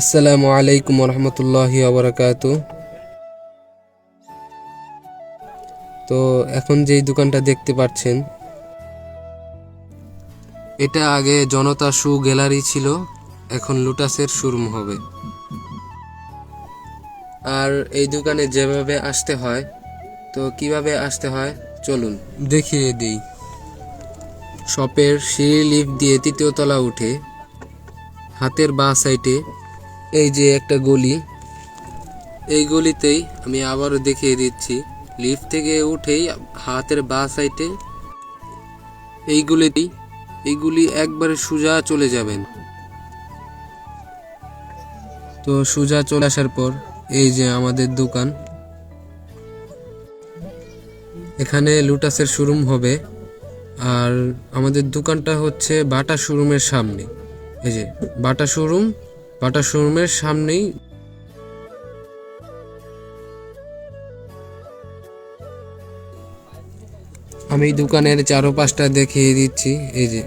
আসসালামু আলাইকুম রহমতুল্লাহি আবরাকাত তো এখন যেই দোকানটা দেখতে পাচ্ছেন, এটা আগে জনতা শু গ্যালারি ছিল, এখন লুটাসের শোরুম হবে। আর এই দোকানে যেভাবে আসতে হয়, তো কীভাবে আসতে হয়, চলুন দেখিয়ে দিই। শপের সিঁড়ি লিফট দিয়ে তৃতীয় তলা উঠে, হাতের বাঁ সাইডে এই যে একটা গলি, এই গলিতেই আমি আবারও দেখিয়ে দিচ্ছি লিফট থেকে উঠেই হাতের বাঁ সাইডে এই গলিতেই এইগুলি একবারে সোজা চলে যাবেন। তো সোজা চলে আসার পর এই যে আমাদের দোকান। এখানে লুটাসের শোরুম হবে, আর আমাদের দোকানটা হচ্ছে বাটা শোরুমের সামনে। এই যে বাটা শোরুম বাটা শোরুমের সামনেই আমি দোকানের চারোপাশটা দেখিয়ে দিচ্ছি এই যে।